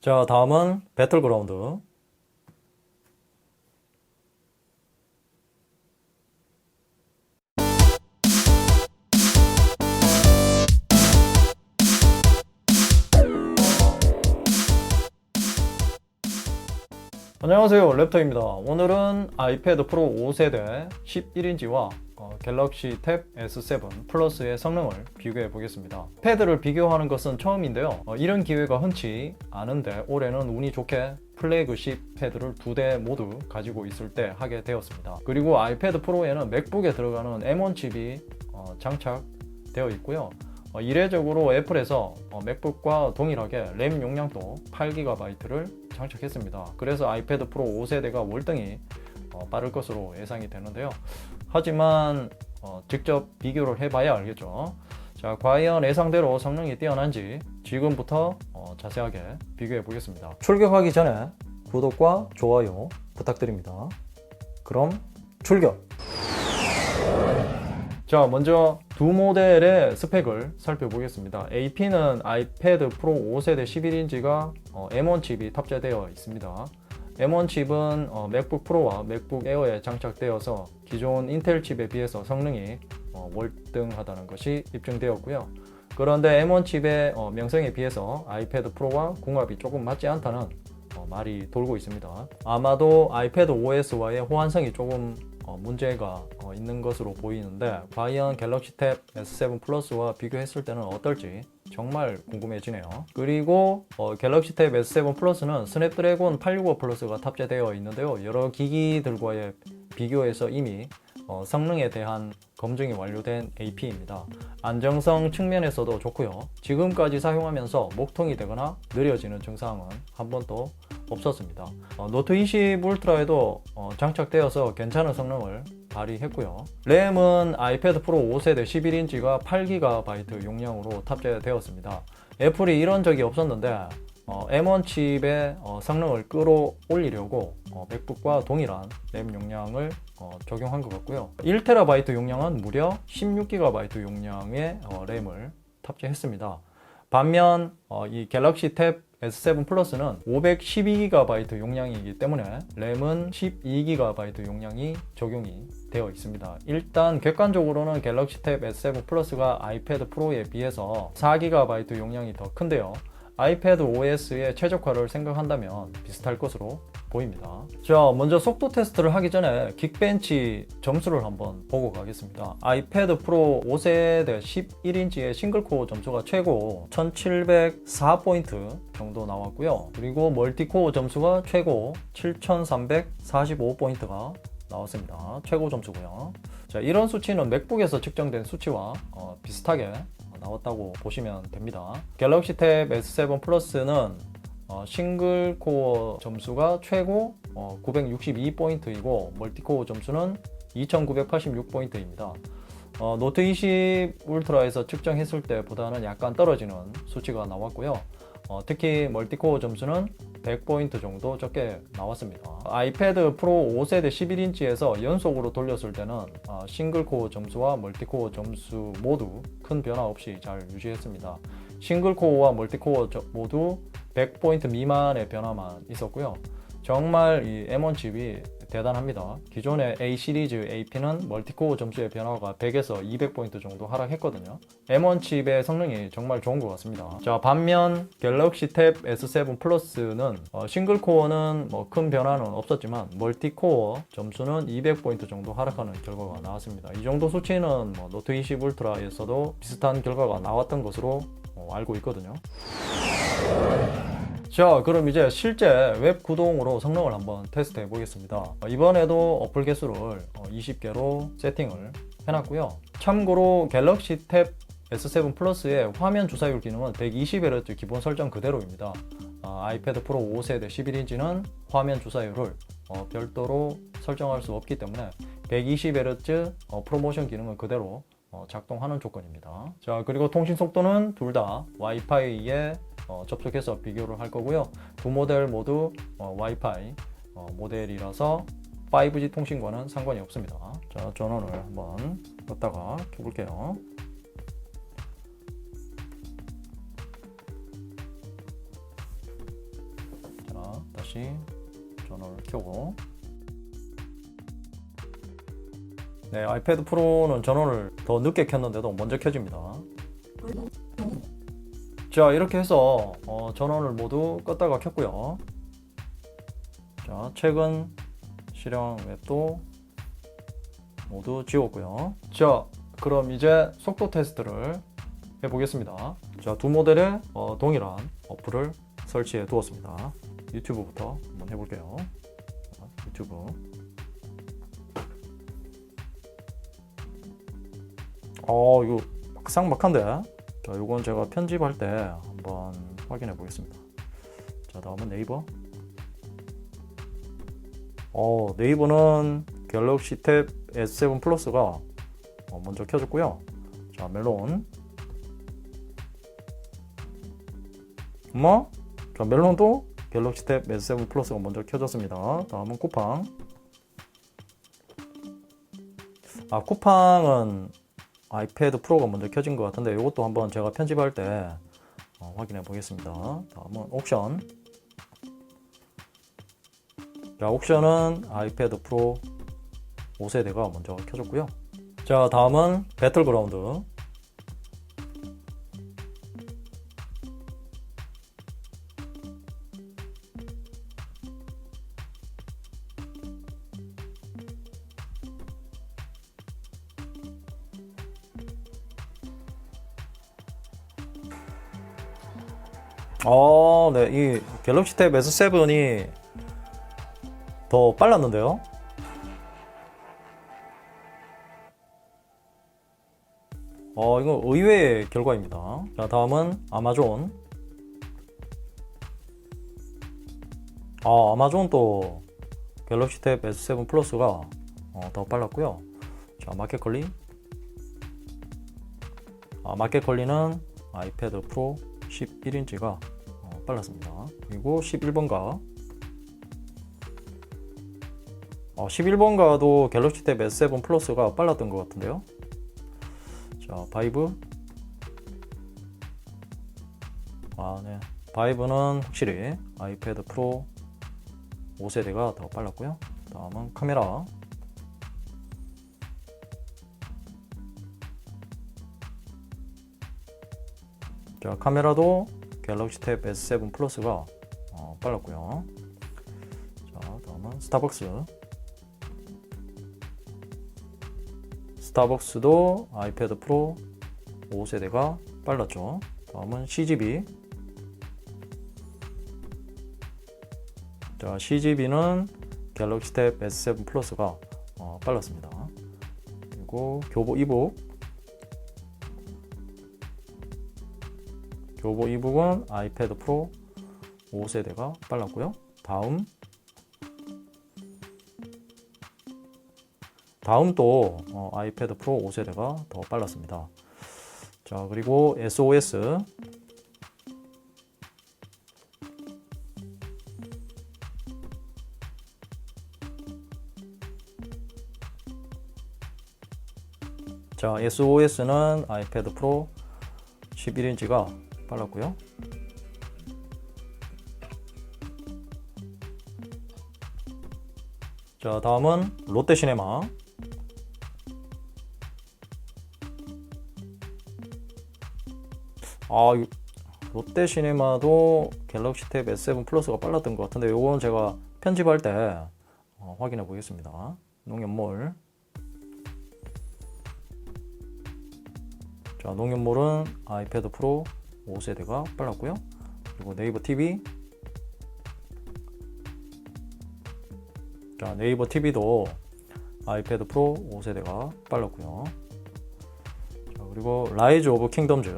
자, 다음은 배틀그라운드. 안녕하세요 랩터입니다. 오늘은 아이패드 프로 5세대 11인치와 어, 갤럭시 탭 S7 플러스의 성능을 비교해 보겠습니다. 패드를 비교하는 것은 처음인데요. 어, 이런 기회가 흔치 않은데 올해는 운이 좋게 플래그십 패드를 두 대 모두 가지고 있을 때 하게 되었습니다. 그리고 아이패드 프로에는 맥북에 들어가는 M1 칩이 어, 장착되어 있고요 어, 이례적으로 애플에서 어, 맥북과 동일하게 램 용량도 8GB를 장착했습니다. 그래서 아이패드 프로 5세대가 월등히 어, 빠를 것으로 예상이 되는데요. 하지만 어, 직접 비교를 해봐야 알겠죠. 자, 과연 예상대로 성능이 뛰어난지 지금부터 어, 자세하게 비교해 보겠습니다. 출격하기 전에 구독과 좋아요 부탁드립니다. 그럼 출격! 자, 먼저 두 모델의 스펙을 살펴보겠습니다. AP는 아이패드 프로 5세대 11인치가 M1 칩이 탑재되어 있습니다. M1 칩은 어, 맥북 프로와 맥북 에어에 장착되어서 기존 인텔 칩에 비해서 성능이 어, 월등하다는 것이 입증되었고요. 그런데 M1 칩의 어, 명성에 비해서 아이패드 프로와 궁합이 조금 맞지 않다는 어, 말이 돌고 있습니다. 아마도 아이패드 OS와의 호환성이 조금 어, 문제가 어, 있는 것으로 보이는데 과연 갤럭시 탭 S7 플러스와 비교했을 때는 어떨지 정말 궁금해지네요. 그리고 어, 갤럭시 탭 S7 플러스는 스냅드래곤 865 플러스가 탑재되어 있는데요. 여러 기기들과의 비교해서 이미 어, 성능에 대한 검증이 완료된 AP입니다. 안정성 측면에서도 좋고요. 지금까지 사용하면서 목통이 되거나 느려지는 증상은 한 번도 없었습니다. 어, 노트 20 울트라에도 어, 장착되어서 괜찮은 성능을 발휘했고요. 램은 아이패드 프로 5세대 11인치가 8GB 용량으로 탑재되었습니다. 애플이 이런 적이 없었는데 어, M1 칩의 어, 성능을 끌어올리려고 어, 맥북과 동일한 램 용량을 어, 적용한 것 같고요. 1TB 용량은 무려 16GB 용량의 어, 램을 탑재했습니다. 반면 어, 이 갤럭시 탭 S7 플러스는 512GB 용량이기 때문에 램은 12GB 용량이 적용이 되어 있습니다. 일단 객관적으로는 갤럭시 탭 S7 플러스가 아이패드 프로에 비해서 4GB 용량이 더 큰데요. 아이패드 OS의 최적화를 생각한다면 비슷할 것으로 보입니다. 자, 먼저 속도 테스트를 하기 전에 긱벤치 점수를 한번 보고 가겠습니다. 아이패드 프로 5세대 11인치의 싱글코어 점수가 최고 1704포인트 정도 나왔고요. 그리고 멀티코어 점수가 최고 7345포인트가 나왔습니다. 최고 점수고요. 자, 이런 수치는 맥북에서 측정된 수치와 어, 비슷하게 나왔다고 보시면 됩니다. 갤럭시 탭 S7 플러스는 어, 싱글 코어 점수가 최고 어, 962포인트이고 멀티코어 점수는 2986포인트입니다. 어, 노트 20 울트라에서 측정했을 때보다는 약간 떨어지는 수치가 나왔고요. 어, 특히 멀티코어 점수는 100포인트 정도 적게 나왔습니다. 아이패드 프로 5세대 11인치에서 연속으로 돌렸을 때는 어, 싱글코어 점수와 멀티코어 점수 모두 큰 변화 없이 잘 유지했습니다. 싱글코어와 멀티코어 저- 모두 100포인트 미만의 변화만 있었고요. 정말 이 M1 칩이 대단합니다. 기존의 A 시리즈 AP는 멀티코어 점수의 변화가 100에서 200포인트 정도 하락했거든요. M1 칩의 성능이 정말 좋은 것 같습니다. 자, 반면 갤럭시 탭 S7 플러스는 어, 싱글 코어는 뭐 큰 변화는 없었지만 멀티코어 점수는 200포인트 정도 하락하는 결과가 나왔습니다. 이 정도 수치는 뭐 노트 20 울트라에서도 비슷한 결과가 나왔던 것으로 어, 알고 있거든요. 자, 그럼 이제 실제 웹 구동으로 성능을 한번 테스트 해 보겠습니다. 어, 이번에도 어플 개수를 20개로 세팅을 해놨고요. 참고로 갤럭시 탭 S7 플러스의 화면 주사율 기능은 120Hz 기본 설정 그대로입니다. 아, 아이패드 프로 5세대 11인치는 화면 주사율을 어, 별도로 설정할 수 없기 때문에 120Hz 어, 프로모션 기능은 그대로 어, 작동하는 조건입니다. 자, 그리고 통신 속도는 둘 다 와이파이에 어, 접속해서 비교를 할 거고요. 두 모델 모두 어, 와이파이 어, 모델이라서 5G 통신과는 상관이 없습니다. 자, 전원을 한번 껐다가 켜볼게요. 다시 전원을 켜고 네 아이패드 프로는 전원을 더 늦게 켰는데도 먼저 켜집니다 자 이렇게 해서 어, 전원을 모두 껐다가 켰고요. 자 최근 실행 웹도 모두 지웠고요. 자 그럼 이제 속도 테스트를 해보겠습니다. 자두 모델의 어, 동일한 어플을 설치해 두었습니다. 유튜브부터 한번 해볼게요. 자, 유튜브. 어 이거 막상막한데 자 요건 제가 편집할 때 한번 확인해 보겠습니다. 자 다음은 네이버. 어 네이버는 갤럭시 탭 S7 플러스가 어, 먼저 켜졌고요. 자 멜론. 뭐? 자 멜론도 갤럭시 탭 S7 플러스가 먼저 켜졌습니다. 다음은 쿠팡. 아 쿠팡은 아이패드 프로가 먼저 켜진 것 같은데 이것도 한번 제가 편집할 때 어, 확인해 보겠습니다. 다음은 옵션. 자, 옵션은 아이패드 프로 5세대가 먼저 켜졌고요. 자, 다음은 배틀그라운드. 어, 네, 이 갤럭시 탭 S7이 더 빨랐는데요? 어, 이거 의외의 결과입니다. 자, 다음은 아마존. 아, 아마존 또 갤럭시 탭 S7 플러스가 어, 더 빨랐고요. 자, 마켓컬리. 아, 마켓컬리는 아이패드 프로 11인치가 어, 빨랐습니다. 그리고 11번가 어, 11번가도 갤럭시 탭 S7 플러스가 빨랐던 것 같은데요. 자, 바이브 아, 네. 바이브는 확실히 아이패드 프로 5세대가 더 빨랐고요. 다음은 카메라 자, 카메라도 갤럭시 탭 S7 플러스가 어, 빨랐고요. 자, 다음은 스타벅스. 스타벅스도 아이패드 프로 5세대가 빨랐죠. 다음은 CGV. 자, CGV는 갤럭시 탭 S7 플러스가 어, 빨랐습니다. 그리고 교보 이북. 교보 이북은 아이패드 프로 5세대가 빨랐고요. 다음 다음 또 어, 아이패드 프로 5세대가 더 빨랐습니다. 자 그리고 SOS 자 SOS는 아이패드 프로 11인치가 빨랐고요. 자, 다음은 롯데시네마. 아, 이- 롯데시네마도 갤럭시 탭 S7 플러스가 빨랐던 것 같은데 요건 제가 편집할 때 어, 확인해 보겠습니다. 농협몰. 자, 농협몰은 아이패드 프로 5세대가 빨랐고요. 그리고 네이버 TV. 자, 네이버 TV도 아이패드 프로 5세대가 빨랐고요. 자, 그리고 라이즈 오브 킹덤즈.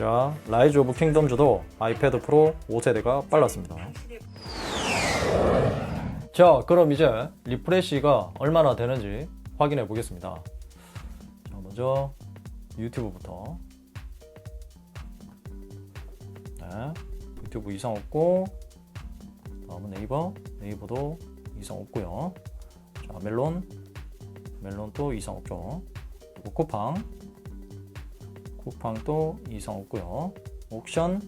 자, 라이즈 오브 킹덤즈도 아이패드 프로 5세대가 빨랐습니다. 자, 그럼 이제 리프레시가 얼마나 되는지 확인해 보겠습니다. 자, 먼저 유튜브부터. 네, 유튜브 이상 없고, 다음은 네이버. 네이버도 이상 없고요. 멜론, 멜론도 이상 없죠. 그리고 쿠팡, 쿠팡도 이상 없고요. 옥션,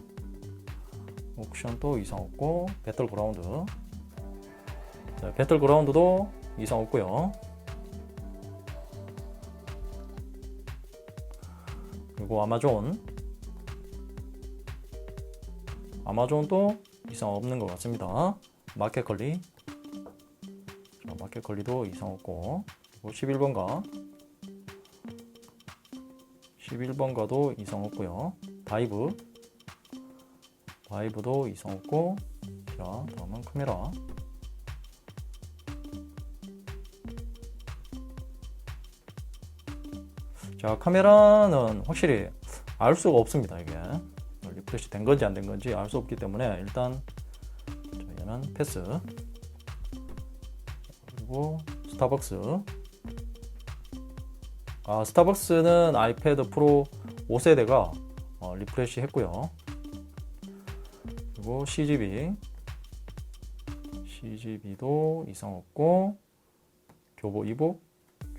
옥션도 이상 없고 배틀그라운드, 자, 배틀그라운드도 이상 없고요. 그리고 아마존, 아마존도 이상 없는 것 같습니다. 마켓컬리, 자, 마켓컬리도 이상 없고, 그리고 11번가, 11번가도 이상 없고요. 바이브, 바이브도 이상 없고, 자, 다음은 카메라. 자, 카메라는 확실히 알 수가 없습니다, 이게. 리프레시 된 건지 안 된 건지 알 수 없기 때문에 일단 자, 얘는 패스. 그리고 스타벅스. 아, 스타벅스는 아이패드 프로 5세대가 어, 리프레시 했고요. 그리고 CGV. CGV도 이상 없고, 교보 이북.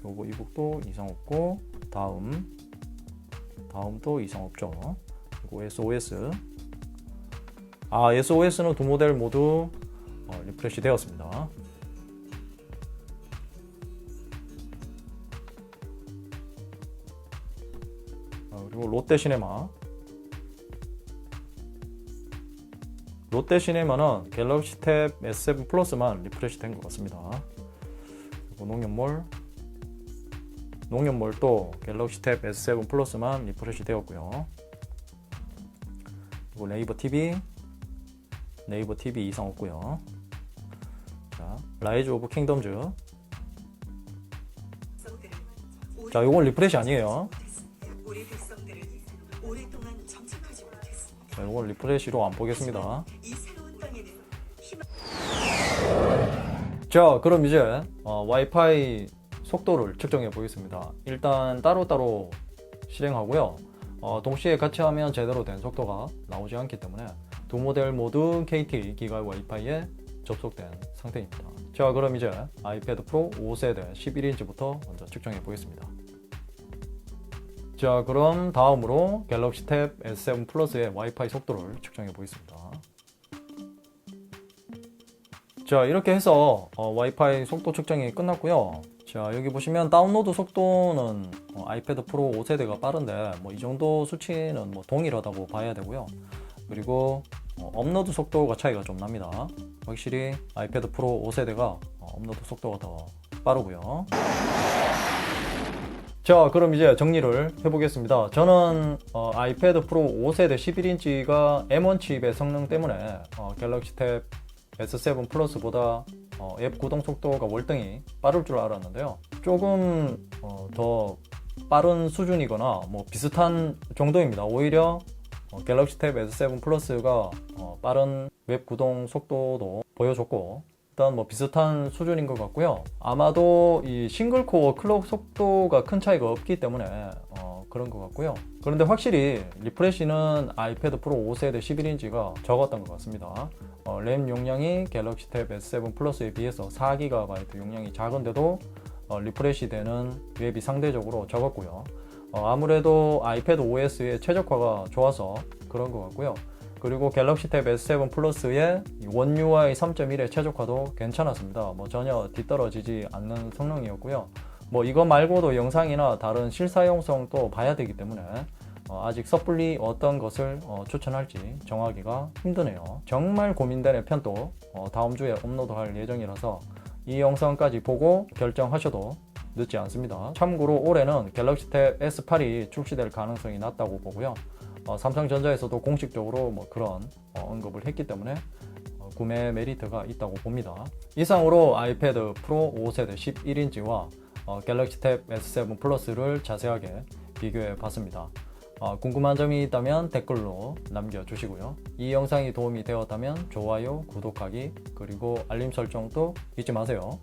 교보 이북도 이상 없고, 다음. 다음도 이상 없죠. 그리고 SOS. 아, SOS는 두 모델 모두 어, 리프레시 되었습니다. 그리고 롯데 시네마. 롯데 시네마는 갤럭시 탭 S7 플러스만 리프레시 된 것 같습니다. 그리고 농협몰. 농협몰도 갤럭시 탭 S7 플러스만 리프레시 되었고요. 그리고 네이버 TV, 네이버 TV 이상 없고요. 자, 라이즈 오브 킹덤즈. 자, 이건 리프레시 아니에요. 우리 백성들을 오랫동안 정착하지 못했습니다. 자, 이건 리프레시로 안 보겠습니다. 이 새로운 땅에는 희망 자, 그럼 이제 어, 와이파이 속도를 측정해 보겠습니다. 일단 따로따로 실행하고요. 어, 동시에 같이 하면 제대로 된 속도가 나오지 않기 때문에 두 모델 모두 KT 기가 와이파이에 접속된 상태입니다. 자, 그럼 이제 아이패드 프로 5세대 11인치부터 먼저 측정해 보겠습니다. 자, 그럼 다음으로 갤럭시 탭 S7 플러스의 와이파이 속도를 측정해 보겠습니다. 자 이렇게 해서 어, 와이파이 속도 측정이 끝났고요. 자 여기 보시면 다운로드 속도는 어, 아이패드 프로 5세대가 빠른데 뭐 이 정도 수치는 뭐 동일하다고 봐야 되고요. 그리고 어, 업로드 속도가 차이가 좀 납니다. 확실히 아이패드 프로 5세대가 어, 업로드 속도가 더 빠르고요 자 그럼 이제 정리를 해보겠습니다 저는 어, 아이패드 프로 5세대 11인치가 M1 칩의 성능 때문에 어, 갤럭시 탭 S7 플러스보다 어, 앱 구동 속도가 월등히 빠를 줄 알았는데요. 조금 어, 더 빠른 수준이거나 뭐 비슷한 정도입니다. 오히려 어, 갤럭시 탭 S7 플러스가 어, 빠른 웹 구동 속도도 보여줬고 일단 뭐 비슷한 수준인 것 같고요. 아마도 이 싱글 코어 클럭 속도가 큰 차이가 없기 때문에 어, 그런 것 같고요. 그런데 확실히 리프레시는 아이패드 프로 5세대 11인치가 적었던 것 같습니다. 어, 램 용량이 갤럭시 탭 S7 플러스에 비해서 4GB 용량이 작은데도 어, 리프레시 되는 웹이 상대적으로 적었고요. 어, 아무래도 아이패드 OS의 최적화가 좋아서 그런 것 같고요. 그리고 갤럭시 탭 S7 플러스의 원 UI 3.1의 최적화도 괜찮았습니다. 뭐 전혀 뒤떨어지지 않는 성능이었고요. 뭐 이거 말고도 영상이나 다른 실사용성도 봐야 되기 때문에 어, 아직 섣불리 어떤 것을 어, 추천할지 정하기가 힘드네요. 정말 고민되는 편도 어, 다음 주에 업로드할 예정이라서 이 영상까지 보고 결정하셔도 늦지 않습니다. 참고로 올해는 갤럭시 탭 S8이 출시될 가능성이 낮다고 보고요. 어, 삼성전자에서도 공식적으로 뭐 그런 어, 언급을 했기 때문에 어, 구매 메리트가 있다고 봅니다. 이상으로 아이패드 프로 5세대 11인치와 어, 갤럭시 탭 S7 플러스를 자세하게 비교해 봤습니다. 어, 궁금한 점이 있다면 댓글로 남겨주시고요. 이 영상이 도움이 되었다면 좋아요, 구독하기, 그리고 알림 설정도 잊지 마세요.